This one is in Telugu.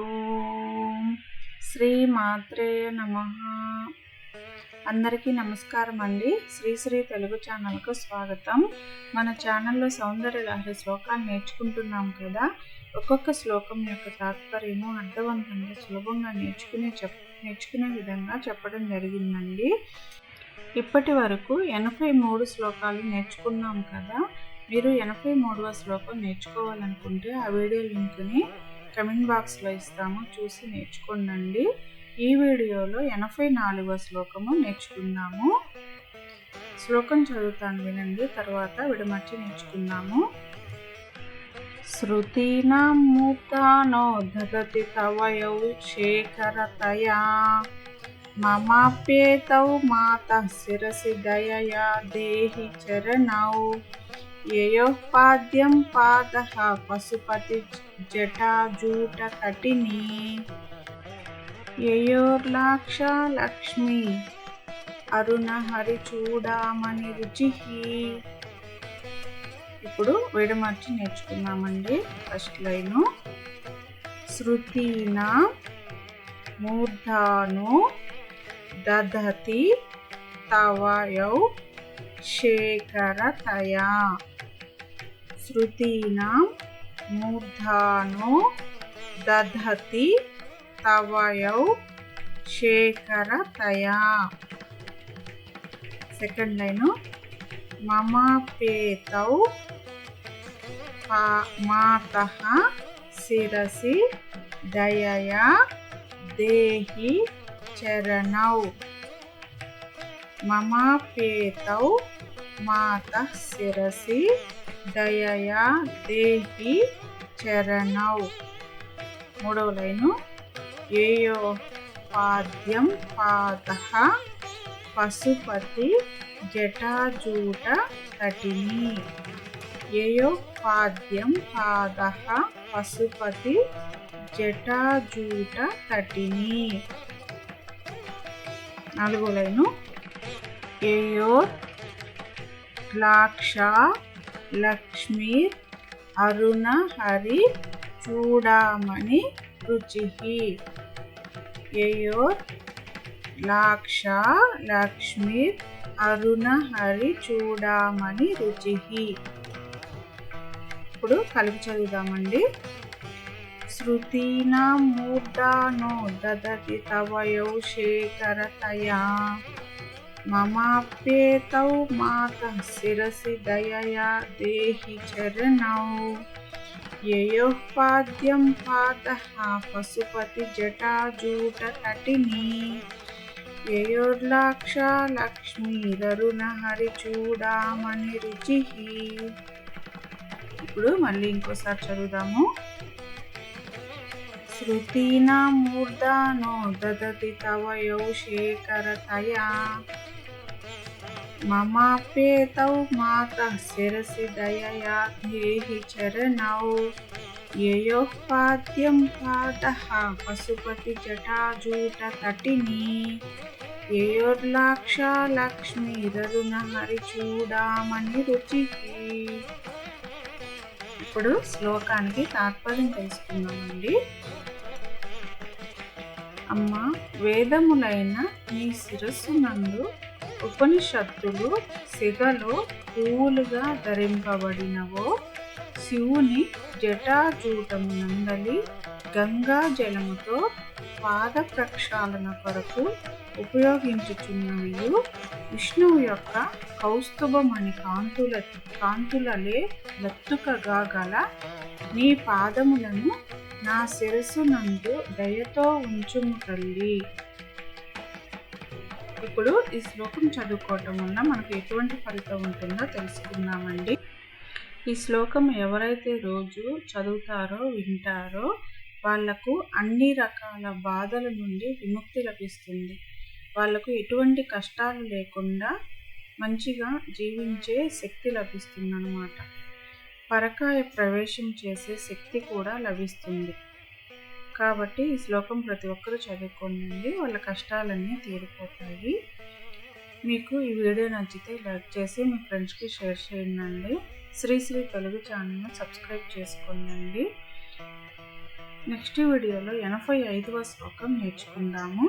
ఓం శ్రీ మాత్రే నమ. అందరికీ నమస్కారం అండి. శ్రీశ్రీ తెలుగు ఛానల్కు స్వాగతం. మన ఛానల్లో సౌందర్య లహరి శ్లోకాలు నేర్చుకుంటున్నాం కదా. ఒక్కొక్క శ్లోకం యొక్క తాత్పర్యము అర్థవంతంగా సులభంగా నేర్చుకునే చెప్ నేర్చుకునే విధంగా చెప్పడం జరిగిందండి. ఇప్పటి వరకు ఎనభై మూడు శ్లోకాలు నేర్చుకున్నాం కదా. మీరు ఎనభై మూడవ శ్లోకం నేర్చుకోవాలనుకుంటే ఆ వీడియో లింక్ని కమెంట్ బాక్స్లో ఇస్తాము. చూసి నేర్చుకోండి ఈ వీడియోలో ఎనభై నాలుగవ శ్లోకము నేర్చుకుందాము. శ్లోకం చదువుతాను వినండి తర్వాత విడమర్చి నేర్చుకుందాము. శృతీనాం మూర్తానో దదతి తవయౌ శేఖరతయా. మమాప్యేతౌ మాత శిరసి దయయా దేహి చరణౌ. యయోపాద్యం పాద పశుపతి జటాజూట కటిని యయోర్లాక్ష లక్ష్మి అరుణ రుచి ఇప్పుడు విడమర్చి నేర్చుకున్నామండి ఫస్ట్ లైను. శృతిన మూర్ధాను దధతి తవయౌ శేఖరతయా. శృతీనాం మూర్ధానో దధతి తవయౌ శేఖరతయా. Second line. మమాపేతౌ మాత శిరసి దయయా దేహి చరణౌ. మమాపేతౌ మాత శిరసి దయయా దేహి చరణౌ. మూడవ లైను. ఏయో పాద్యం పాద పశుపతి జటాజూట కటిని. ఏయో పాద్యం పాద పశుపతి జటాజూట కటిని. నాలుగో లైను. ఏయోర్ లాక్ష లక్ష్మీర్ అరుణ హరి చూడామణి రుచి ఎయోర్ లాక్ష లక్ష్మీర్ అరుణ హరి చూడామణి రుచి ఇప్పుడు కలిపి చదువుదామండి. శృతీనా మూర్ధానో దదతి తవయౌ శేఖరతయా. మమాప్యేతౌ మాత శిరసి దయయా దేహి చరణౌ యయోపాద్యం పాద పశుపతి జటాజూట కటిని యయోర్లాక్ష లక్ష్మీరరుణ రుచి ఇప్పుడు మళ్ళీ ఇంకోసారి చదువుదాము. శృతీనా మూర్ధానో దదతి తవ యౌ శేఖరతయా। మమాపేతౌ మాత శిరసి దయయా దేహి చరణౌ యయోపాద్యం పాద పశుపతి జటాజూట కటిని యయోర్లాక్ష లక్ష్మీరరుణ హరి చూడామణి రుచికి ఇప్పుడు శ్లోకానికి తాత్పర్యం తెలుసుకుందామండి. అమ్మ వేదములైన నీ శిరస్సు నందు ఉపనిషత్తులు సిగలో పువ్వులుగా ధరింపబడినవో శివుని జటాజూటమునందలి గంగా జలముతో పాద ప్రక్షాళన కొరకు ఉపయోగించుచున్నవి విష్ణువు యొక్క కౌస్తుభమణి కాంతుల కాంతులలే లత్తుకగా గల నీ పాదములను నా శిరస్సు నందు దయతో ఉంచుము తల్లి. ఇప్పుడు ఈ శ్లోకం చదువుకోవటం వల్ల మనకు ఎటువంటి ఫలితం ఉంటుందో తెలుసుకుందామండి. ఈ శ్లోకం ఎవరైతే రోజు చదువుతారో వింటారో వాళ్ళకు అన్ని రకాల బాధల నుండి విముక్తి లభిస్తుంది. వాళ్ళకు ఎటువంటి కష్టాలు లేకుండా మంచిగా జీవించే శక్తి లభిస్తుంది అన్నమాట పరకాయ ప్రవేశం చేసే శక్తి కూడా లభిస్తుంది. కాబట్టి ఈ శ్లోకం ప్రతి ఒక్కరూ చదువుకోండి. వాళ్ళ కష్టాలన్నీ తీరిపోతాయి. మీకు ఈ వీడియో నచ్చితే లైక్ చేసి మీ ఫ్రెండ్స్కి షేర్ చేయండి. శ్రీ శ్రీ తెలుగు ఛానల్ని సబ్స్క్రైబ్ చేసుకోండి. నెక్స్ట్ వీడియోలో ఎనభై ఐదవ శ్లోకం నేర్చుకుందాము.